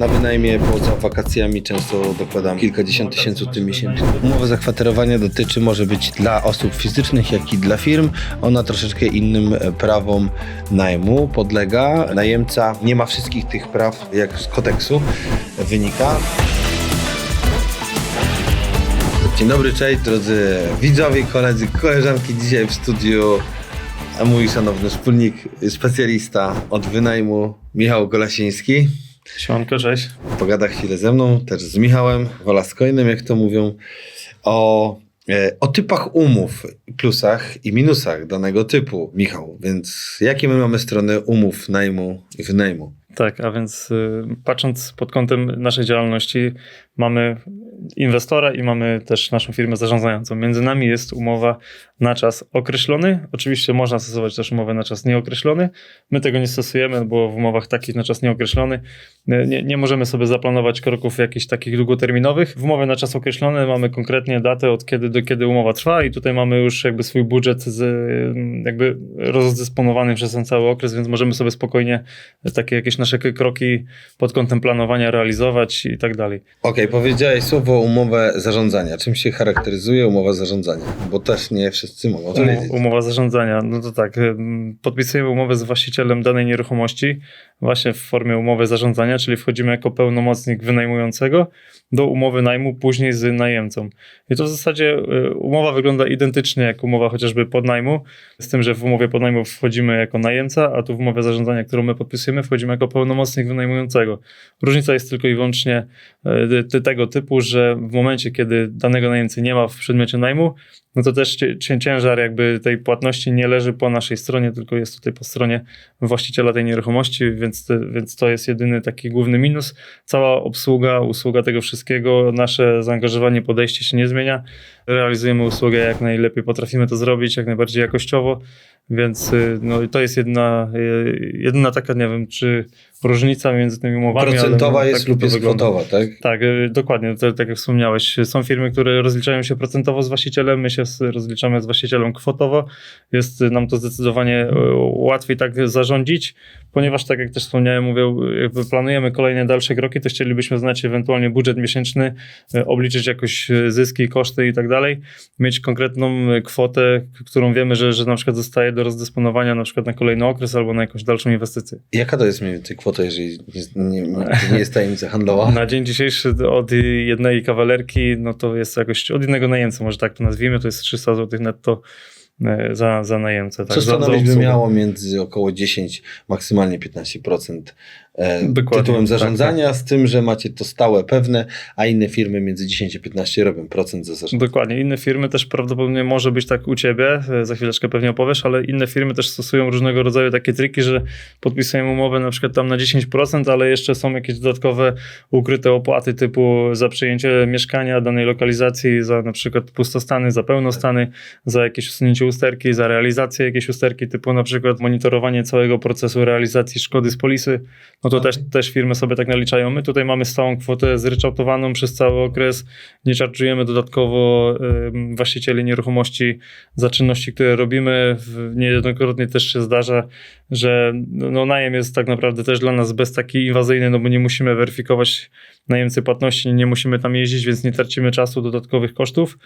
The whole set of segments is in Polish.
Na wynajmie poza wakacjami często dokładam kilkadziesiąt tysięcy tym miesięcznie. Umowa zakwaterowania dotyczy może być dla osób fizycznych, jak i dla firm. Ona troszeczkę innym e, prawom najmu podlega. Najemca nie ma wszystkich tych praw, jak z kodeksu wynika. Dzień dobry, cześć drodzy widzowie, koledzy, koleżanki. Dzisiaj w studiu mój szanowny wspólnik, specjalista od wynajmu, Michał Golasiński. Siemanko, cześć. Pogada chwilę ze mną, też z Michałem Wolaskoinem, jak to mówią, o, e, o typach umów, plusach i minusach danego typu. Michał, więc jakie my mamy strony umów najmu i wynajmu? Tak, a więc y, patrząc pod kątem naszej działalności, mamy inwestora i mamy też naszą firmę zarządzającą. Między nami jest umowa na czas określony. Oczywiście można stosować też umowę na czas nieokreślony. My tego nie stosujemy, bo w umowach takich na czas nieokreślony y, nie, nie możemy sobie zaplanować kroków jakichś takich długoterminowych. W umowie na czas określony mamy konkretnie datę od kiedy do kiedy umowa trwa i tutaj mamy już jakby swój budżet z, jakby rozdysponowany przez ten cały okres, więc możemy sobie spokojnie takie jakieś nasze kroki pod kątem planowania realizować i tak dalej. Okej, powiedziałeś słowo umowę zarządzania. Czym się charakteryzuje umowa zarządzania? Bo też nie wszyscy mogą to wiedzieć. Umo- umowa zarządzania, no to tak, podpisujemy umowę z właścicielem danej nieruchomości właśnie w formie umowy zarządzania, czyli wchodzimy jako pełnomocnik wynajmującego do umowy najmu później z najemcą. I to w zasadzie y, umowa wygląda identycznie jak umowa chociażby podnajmu, z tym, że w umowie podnajmu wchodzimy jako najemca, a tu w umowie zarządzania, którą my podpisujemy, wchodzimy jako pełnomocnik wynajmującego. Różnica jest tylko i wyłącznie ty- tego typu, że w momencie, kiedy danego najemcy nie ma w przedmiocie najmu, no to też ciężar jakby tej płatności nie leży po naszej stronie, tylko jest tutaj po stronie właściciela tej nieruchomości, więc, więc to jest jedyny taki główny minus. Cała obsługa, usługa tego wszystkiego, nasze zaangażowanie, podejście się nie zmienia. Realizujemy usługę jak najlepiej potrafimy to zrobić, jak najbardziej jakościowo, więc y, no, to jest jedna, y, jedyna taka, nie wiem, czy różnica między tymi umowami. ale Procentowa no, jest tak lub jest kwotowa, tak? Tak, y, dokładnie, to, tak jak wspomniałeś. Są firmy, które rozliczają się procentowo z właścicielem, my się rozliczamy z właścicielem kwotowo. Jest nam to zdecydowanie y, łatwiej tak zarządzić, ponieważ tak jak też wspomniałem, mówię, jakby planujemy kolejne dalsze kroki, to chcielibyśmy znać ewentualnie budżet miesięczny, y, obliczyć jakoś zyski, koszty i tak dalej, mieć konkretną kwotę, którą wiemy, że, że na przykład zostaje do rozdysponowania na przykład na kolejny okres albo na jakąś dalszą inwestycję. Jaka to jest mniej więcej kwota, jeżeli nie, nie, nie, jest tajemnica handlowa? Na dzień dzisiejszy od jednej kawalerki, no to jest jakoś od jednego najemcy, może tak to nazwijmy, to jest 300 zł netto e, za, za najemcę. Tak, Co za, za stanowić by miało między około 10, maksymalnie 15% e, Dokładnie, tytułem tak, zarządzania, z tym, że macie to stałe, pewne, a inne firmy między 10 a 15 robią procent za zarządzanie. Dokładnie. Inne firmy też prawdopodobnie może być tak u ciebie, e, za chwileczkę pewnie opowiesz, ale inne firmy też stosują różnego rodzaju takie triki, że podpisują umowę na przykład tam na 10%, ale jeszcze są jakieś dodatkowe ukryte opłaty typu za przejęcie mieszkania danej lokalizacji, za na przykład pustostany, za pełnostany, za jakieś usunięcie usterki, za realizację jakiejś usterki typu na przykład monitorowanie całego procesu realizacji szkody z polisy. No to Okej. też, też firmy sobie tak naliczają. My tutaj mamy stałą kwotę zryczałtowaną przez cały okres. Nie czarczujemy dodatkowo właścicieli nieruchomości za czynności, które robimy. Niejednokrotnie też się zdarza, że no, no, najem jest tak naprawdę też dla nas bez taki inwazyjny, no bo nie musimy weryfikować najemcy płatności, nie musimy tam jeździć, więc nie tracimy czasu, dodatkowych kosztów.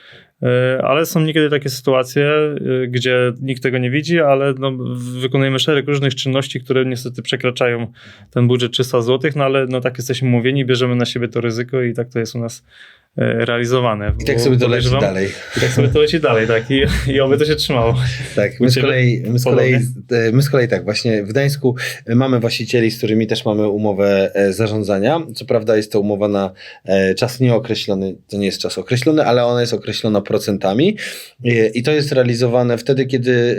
Yy, Ale są niekiedy takie sytuacje, yy, gdzie nikt tego nie widzi, ale no, wykonujemy szereg różnych czynności, które niestety przekraczają ten budżet 300 zł, no ale no, tak jesteśmy umówieni, bierzemy na siebie to ryzyko i tak to jest u nas e, realizowane. I tak sobie to leci dalej. I tak sobie to leci dalej, tak. I, i oby to się trzymało. Tak, my z, kolei, my, z kolei, e, my z kolei tak, właśnie w Gdańsku e, mamy właścicieli, z którymi też mamy umowę e, zarządzania. Co prawda jest to umowa na e, czas nieokreślony, to nie jest czas określony, ale ona jest określona procentami E, i to jest realizowane wtedy, kiedy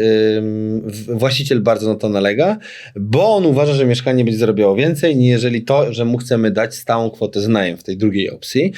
właściciel bardzo na to nalega, bo on uważa, że mieszkanie będzie zarabiało więcej, niż jeżeli to, że mu chcemy dać stałą kwotę z najem w tej drugiej opcji.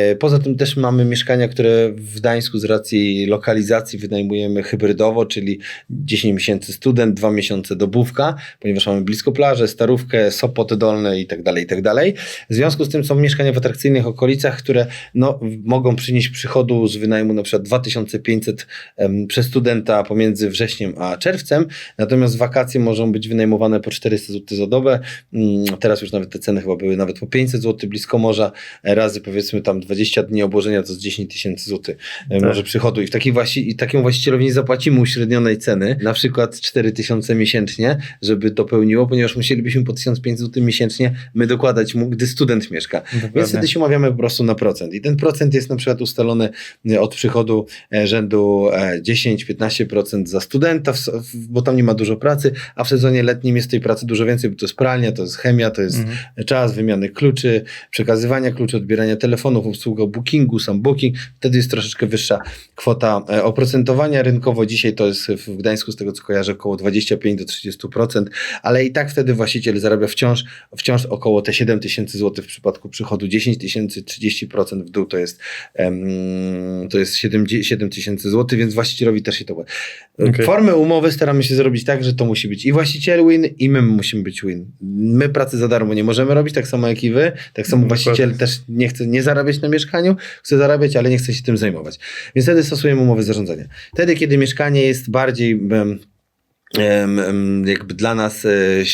E, Poza tym też mamy mieszkania, które w Gdańsku z racji lokalizacji wynajmujemy hybrydowo, czyli 10 miesięcy student, 2 miesiące dobówka, ponieważ mamy blisko plażę, Starówkę, Sopot Dolne i tak dalej, i tak dalej. W związku z tym są mieszkania w atrakcyjnych okolicach, które no, mogą przynieść przychodu z wynajmu na przykład 2500 em, przez studenta pomiędzy wrześniem a czerwcem, natomiast wakacje mogą być wynajmowane po 400 zł za dobę, Mm, teraz już nawet te ceny chyba były nawet po 500 zł blisko morza, razy powiedzmy tam 20 dni obłożenia to z 10 tysięcy złotych e, Tak. może przychodu i, w taki właści- i takiemu właścicielowi nie zapłacimy uśrednionej ceny, na przykład 4000 miesięcznie, żeby to pełniło, ponieważ musielibyśmy po 1500 zł miesięcznie my dokładać mu, gdy student mieszka. Więc Dokładnie. wtedy się umawiamy po prostu na procent. I ten procent jest na przykład ustalony e, od przychodu e, rzędu e, 10-15% za studenta, bo tam nie ma dużo pracy, a w sezonie letnim jest tej pracy dużo więcej, bo to jest pralnia, to jest chemia, to jest Mhm. czas wymiany kluczy, przekazywania kluczy, odbierania telefonów, obsługa bookingu, sam booking. Wtedy jest troszeczkę wyższa kwota e, oprocentowania. Rynkowo dzisiaj to jest w Gdańsku, z tego co kojarzę, około 25 do 30%, ale i tak wtedy właściciel zarabia wciąż, wciąż około te 7 tysięcy złotych w przypadku przychodu 10 tysięcy, 30% w dół to jest, em, to jest 7 7 tysięcy złotych, więc właścicielowi też się to. Okej. Formę umowy staramy się zrobić tak, że to musi być i właściciel win, i my musimy być win. My pracy za darmo nie możemy robić, tak samo jak i wy. Tak samo Dokładnie. właściciel też nie chce nie zarabiać na mieszkaniu, chce zarabiać, ale nie chce się tym zajmować. Więc wtedy stosujemy umowy zarządzania. Wtedy, kiedy mieszkanie jest bardziej jakby dla nas e,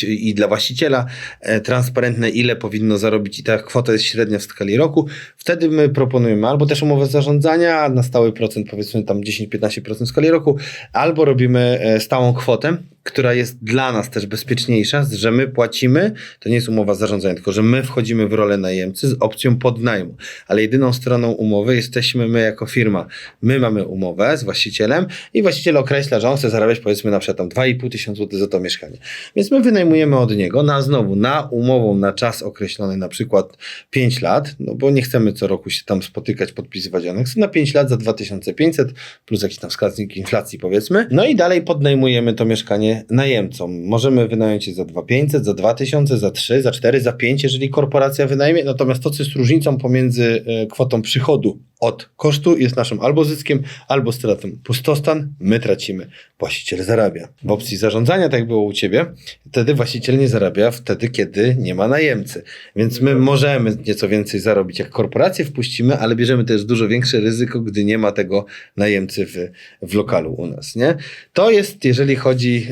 i dla właściciela e, transparentne, ile powinno zarobić i ta kwota jest średnia w skali roku, wtedy my proponujemy albo też umowę zarządzania na stały procent, powiedzmy tam 10-15% w skali roku, albo robimy e, stałą kwotę, która jest dla nas też bezpieczniejsza, że my płacimy, to nie jest umowa zarządzania, tylko że my wchodzimy w rolę najemcy z opcją podnajmu, ale jedyną stroną umowy jesteśmy my jako firma. My mamy umowę z właścicielem i właściciel określa, że on chce zarabiać powiedzmy na przykład tam 2,5 tysiąca złotych za to mieszkanie. Więc my wynajmujemy od niego na znowu na umową na czas określony na przykład 5 lat, no bo nie chcemy co roku się tam spotykać, podpisywać aneks, na 5 lat za 2500 plus jakiś tam wskaźnik inflacji powiedzmy. No i dalej podnajmujemy to mieszkanie najemcom. Możemy wynająć je za 2500, za 2000, za 3, za 4, za 5, jeżeli korporacja wynajmie. Natomiast to, co jest różnicą pomiędzy e, kwotą przychodu od kosztu jest naszym albo zyskiem, albo stratą. Pustostan, my tracimy. Właściciel zarabia. W opcji zarządzania, tak było u Ciebie, wtedy właściciel nie zarabia wtedy, kiedy nie ma najemcy. Więc my możemy nieco więcej zarobić, jak korporację wpuścimy, ale bierzemy też dużo większe ryzyko, gdy nie ma tego najemcy w, w lokalu u nas. Nie? To jest, jeżeli chodzi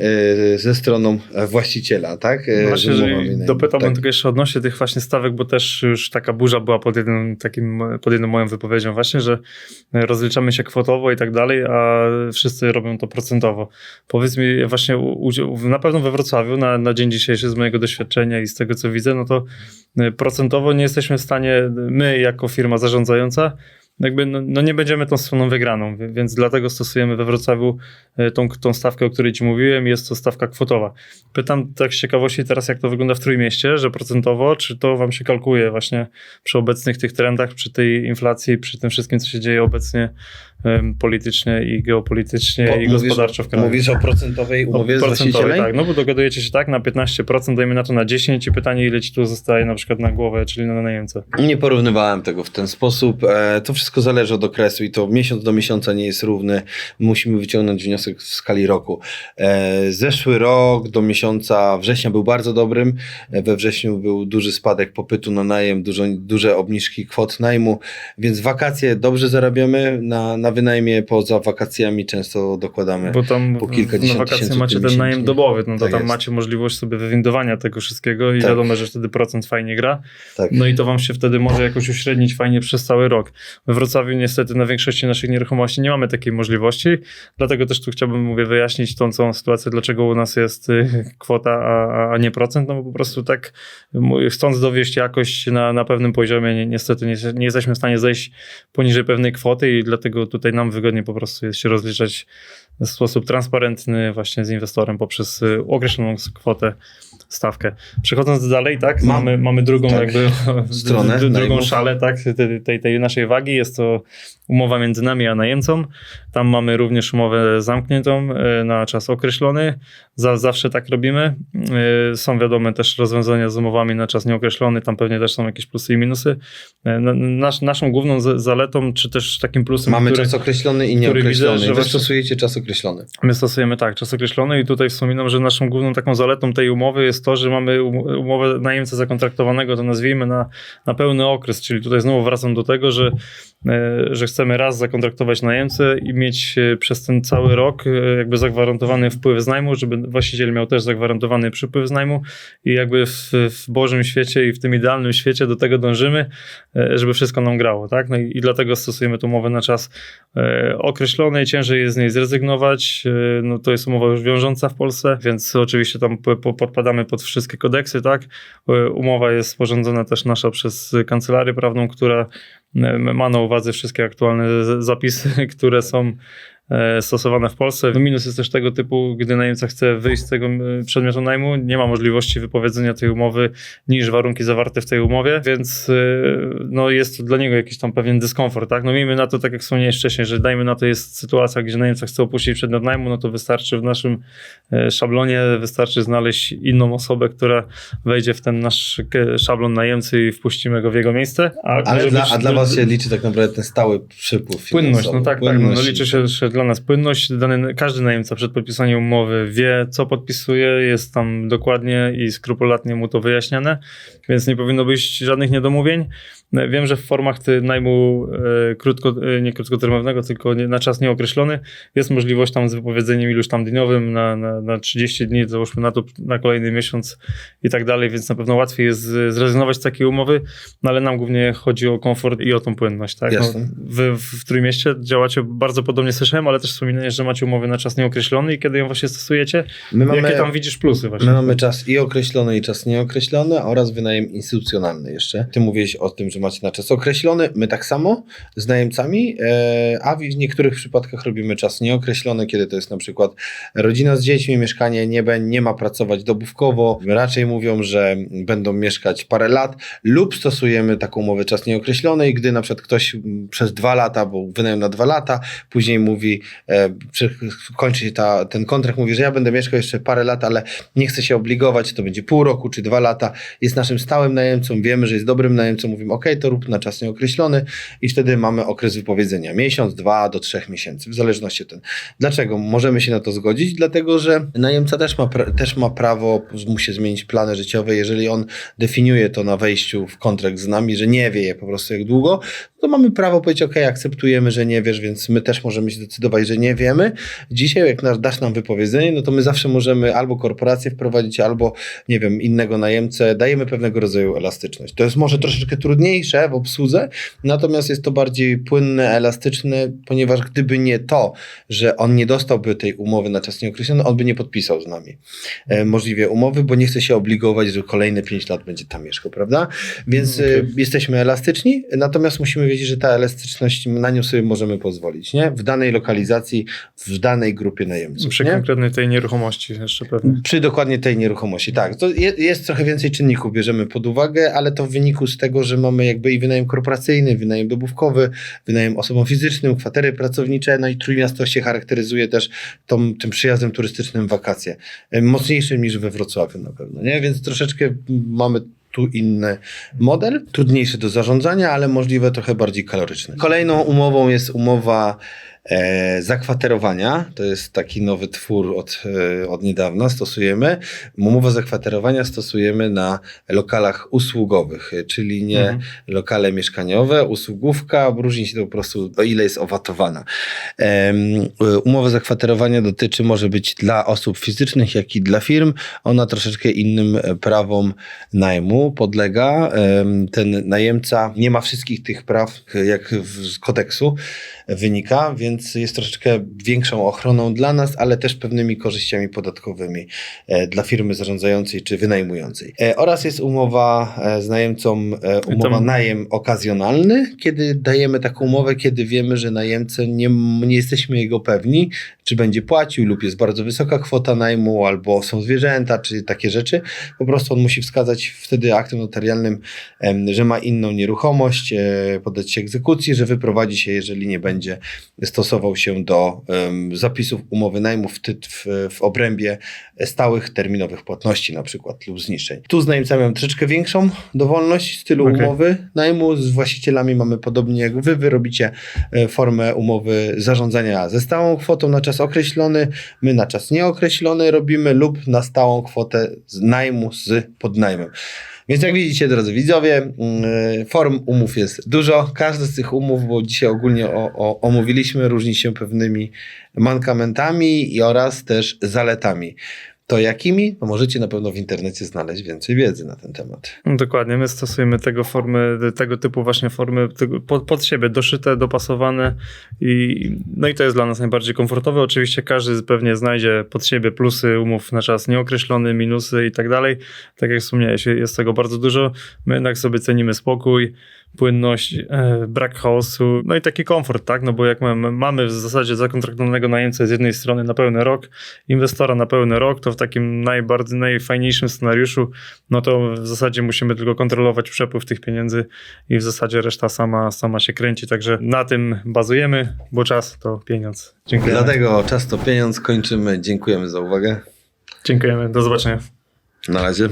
e, ze stroną właściciela, tak? E, Właśnie, z umowami jeżeli dopytałbym tak. tylko jeszcze odnośnie tych właśnie stawek, bo też już taka burza była pod jednym takim, pod jedną moją wypowiedzią właśnie, że rozliczamy się kwotowo i tak dalej, a wszyscy robią to procentowo. Powiedz mi właśnie, na pewno we Wrocławiu na, na dzień dzisiejszy z mojego doświadczenia i z tego co widzę, no to y, procentowo nie jesteśmy w stanie, my jako firma zarządzająca, jakby no, no nie będziemy tą stroną wygraną, więc dlatego stosujemy we Wrocławiu y, tą, tą stawkę, o której ci mówiłem, jest to stawka kwotowa. Pytam tak z ciekawości teraz, jak to wygląda w Trójmieście, że procentowo, czy to wam się kalkuluje właśnie przy obecnych tych trendach, przy tej inflacji, przy tym wszystkim, co się dzieje obecnie politycznie i geopolitycznie Bo i mówisz- gospodarczo w kraju? Mówisz o procentowej umowie z Procentowej, tak, no bo dogadujecie się tak na 15%, dajmy na to na 10 i pytanie, ile ci tu zostaje na przykład na głowę, czyli na najemcę. Nie porównywałem tego w ten sposób. E, To wszystko zależy od okresu i to miesiąc do miesiąca nie jest równy. Musimy wyciągnąć wniosek w skali roku. E, Zeszły rok do miesiąca września był bardzo dobrym. E, We wrześniu był duży spadek popytu na najem, dużo, duże obniżki kwot najmu, więc wakacje dobrze zarabiamy na, na wynajmie. Poza wakacjami często dokładamy. Bo tam po kilkadziesiąt na wakacje macie ten najem dobowy, no to Tak tam jest. macie możliwość sobie wywindowania tego wszystkiego i Tak. wiadomo, że wtedy procent fajnie gra. Tak. No i to wam się wtedy może jakoś uśrednić fajnie przez cały rok. We Wrocławiu niestety na większości naszych nieruchomości nie mamy takiej możliwości, dlatego też tu chciałbym, mówię, wyjaśnić tą całą sytuację, dlaczego u nas jest y, kwota, a, a nie procent, no bo po prostu tak chcąc dowieść jakość na, na pewnym poziomie, ni- niestety nie, nie jesteśmy w stanie zejść poniżej pewnej kwoty i dlatego tutaj nam wygodnie po prostu jest się rozliczać w sposób transparentny właśnie z inwestorem poprzez y, określoną kwotę, stawkę. Przechodząc dalej, tak, Mam- mamy, mamy drugą tak, jakby stronę d- drugą szalę tak, tej, tej, naszej wagi. Jest to umowa między nami a najemcą. Tam mamy również umowę zamkniętą y, na czas określony. Za, zawsze tak robimy. Y, Są wiadome też rozwiązania z umowami na czas nieokreślony. Tam pewnie też są jakieś plusy i minusy. Na- Nasz, naszą główną zaletą, czy też takim plusem, Mamy który, czas określony i nieokreślony. widzę, że Wy stosujecie czas określony. My stosujemy tak, czas określony i tutaj wspominam, że naszą główną taką zaletą tej umowy jest to, że mamy um- umowę najemcy zakontraktowanego, to nazwijmy na, na pełny okres, czyli tutaj znowu wracam do tego, że, że chcemy raz zakontraktować najemcę i mieć e, przez ten cały rok e, jakby zagwarantowany wpływ z najmu, żeby właściciel miał też zagwarantowany przypływ z najmu i jakby w, w Bożym świecie i w tym idealnym świecie do tego dążymy, e, żeby wszystko nam grało, tak? No i, i dlatego stosujemy tą umowę na czas e, określony, ciężej jest z niej zrezygnować. E, no to jest umowa już wiążąca w Polsce, więc oczywiście tam po, po, podpadamy pod wszystkie kodeksy, tak? E, Umowa jest sporządzona też nasza przez kancelarię prawną, która e, ma na uwadze wszystkie aktualne zapisy, które są stosowane w Polsce. No minus jest też tego typu, gdy najemca chce wyjść z tego e, przedmiotu najmu, nie ma możliwości wypowiedzenia tej umowy niż warunki zawarte w tej umowie, więc e, no jest to dla niego jakiś tam pewien dyskomfort, tak? No miejmy na to, tak jak wspomniałeś wcześniej, że dajmy na to jest sytuacja, gdzie najemca chce opuścić przedmiot najmu, no to wystarczy w naszym e, szablonie, wystarczy znaleźć inną osobę, która wejdzie w ten nasz e, szablon najemcy i wpuścimy go w jego miejsce. A, Ale dla, a dla was się liczy tak naprawdę ten stały przypływ Płynność, no tak, tak. No, Płynność. liczy się że dla nas płynność. Dany, każdy najemca przed podpisaniem umowy wie, co podpisuje, jest tam dokładnie i skrupulatnie mu to wyjaśniane, więc nie powinno być żadnych niedomówień. Wiem, że w formach najmu e, krótko, e, nie krótkoterminowego, tylko na czas nieokreślony jest możliwość tam z wypowiedzeniem iluś tam dniowym na, na, na 30 dni, załóżmy na to na kolejny miesiąc i tak dalej, więc na pewno łatwiej jest zrezygnować z takiej umowy, no ale nam głównie chodzi o komfort i o tą płynność. Tak? No, wy w, w Trójmieście działacie bardzo podobnie słyszałem, ale też wspominałeś, że macie umowę na czas nieokreślony i kiedy ją właśnie stosujecie, My mamy, jakie tam widzisz plusy właśnie? my mamy czas i określony, i czas nieokreślony oraz wynajem instytucjonalny jeszcze. Ty mówiłeś o tym, że macie na czas określony, my tak samo z najemcami, e, a w niektórych przypadkach robimy czas nieokreślony, kiedy to jest na przykład rodzina z dziećmi, mieszkanie nie, nie ma pracować dobówkowo, raczej mówią, że będą mieszkać parę lat lub stosujemy taką umowę czas nieokreślony i gdy na przykład ktoś mm, przez dwa lata, bo wynajem na dwa lata, później mówi, e, kończy się ta, ten kontrakt, mówi, że ja będę mieszkał jeszcze parę lat, ale nie chcę się obligować, to będzie pół roku, czy dwa lata, jest naszym stałym najemcą, wiemy, że jest dobrym najemcą, mówimy, ok, to rób na czas nieokreślony i wtedy mamy okres wypowiedzenia, miesiąc, dwa do trzech miesięcy, w zależności od tego. Dlaczego? Możemy się na to zgodzić, dlatego, że najemca też ma, też ma prawo, musi zmienić plany życiowe, jeżeli on definiuje to na wejściu w kontrakt z nami, że nie wie po prostu jak długo, to mamy prawo powiedzieć, ok, akceptujemy, że nie wiesz, więc my też możemy się zdecydować, że nie wiemy. Dzisiaj, jak nas, dasz nam wypowiedzenie, no to my zawsze możemy albo korporację wprowadzić, albo, nie wiem, innego najemcę. Dajemy pewnego rodzaju elastyczność. To jest może troszeczkę trudniejsze w obsłudze, natomiast jest to bardziej płynne, elastyczne, ponieważ gdyby nie to, że on nie dostałby tej umowy na czas nieokreślony, on by nie podpisał z nami e, możliwie umowy, bo nie chce się obligować, że kolejne 5 lat będzie tam mieszkał, prawda? Więc Okej. e, jesteśmy elastyczni, natomiast musimy wiedzieć, że ta elastyczność, na nią sobie możemy pozwolić, nie? W danej lokalizacji, w danej grupie najemców, Przy nie? konkretnej tej nieruchomości jeszcze pewnie. Przy dokładnie tej nieruchomości, tak. To je, jest trochę więcej czynników, bierzemy pod uwagę, ale to w wyniku z tego, że mamy jakby i wynajem korporacyjny, wynajem dobówkowy, wynajem osobom fizycznym, kwatery pracownicze, no i Trójmiasto się charakteryzuje też tą, tym przyjazdem turystycznym wakacje. E, Mocniejszym niż we Wrocławiu na pewno, nie? Więc troszeczkę mamy tu inny model, trudniejszy do zarządzania, ale możliwe trochę bardziej kaloryczny. Kolejną umową jest umowa e, zakwaterowania. To jest taki nowy twór od, e, od niedawna, stosujemy. Umowę zakwaterowania stosujemy na lokalach usługowych, e, czyli nie Mhm. lokale mieszkaniowe, usługówka, różni się to po prostu o ile jest owatowana. E, Umowa zakwaterowania dotyczy, może być dla osób fizycznych, jak i dla firm. Ona troszeczkę innym e, prawom najmu podlega. Em, Ten najemca nie ma wszystkich tych praw, e, jak w- z kodeksu wynika, więc jest troszeczkę większą ochroną dla nas, ale też pewnymi korzyściami podatkowymi e, dla firmy zarządzającej czy wynajmującej. E, oraz jest umowa e, z najemcą, umowa najem okazjonalny, kiedy dajemy taką umowę, kiedy wiemy, że najemcę nie, nie jesteśmy jego pewni, czy będzie płacił lub jest bardzo wysoka kwota najmu, albo są zwierzęta, czy takie rzeczy. Po prostu on musi wskazać wtedy aktem notarialnym, że ma inną nieruchomość, podać się egzekucji, że wyprowadzi się, jeżeli nie będzie stosował się do zapisów umowy najmu w, w, w obrębie stałych terminowych płatności na przykład lub zniszczeń. Tu z najemcami mamy troszeczkę większą dowolność stylu Okej. umowy najmu, z właścicielami mamy podobnie jak wy, wy robicie e, formę umowy zarządzania ze stałą kwotą na czas określony, my na czas nieokreślony robimy lub na stałą kwotę z najmu z podnajmem. Więc jak widzicie, drodzy widzowie, mm, form umów jest dużo. Każdy z tych umów, bo dzisiaj ogólnie o, o, omówiliśmy, różni się pewnymi mankamentami oraz też zaletami. To jakimi? No możecie na pewno w internecie znaleźć więcej wiedzy na ten temat. No dokładnie, my stosujemy tego formy, tego typu właśnie formy pod, pod siebie, doszyte, dopasowane i no i to jest dla nas najbardziej komfortowe. Oczywiście każdy pewnie znajdzie pod siebie plusy umów na czas nieokreślony, minusy i tak dalej. Tak jak wspomniałeś, jest tego bardzo dużo. My jednak sobie cenimy spokój, płynność, e, brak chaosu, no i taki komfort, tak? No bo jak mamy, mamy w zasadzie zakontraktowanego najemcę z jednej strony na pełny rok, inwestora na pełny rok, to w takim najbardziej, najfajniejszym scenariuszu, no to w zasadzie musimy tylko kontrolować przepływ tych pieniędzy i w zasadzie reszta sama, sama się kręci, także na tym bazujemy, bo czas to pieniądz. Dziękuję. Dlatego czas to pieniądz, kończymy. Dziękujemy za uwagę. Dziękujemy, do zobaczenia. Na razie.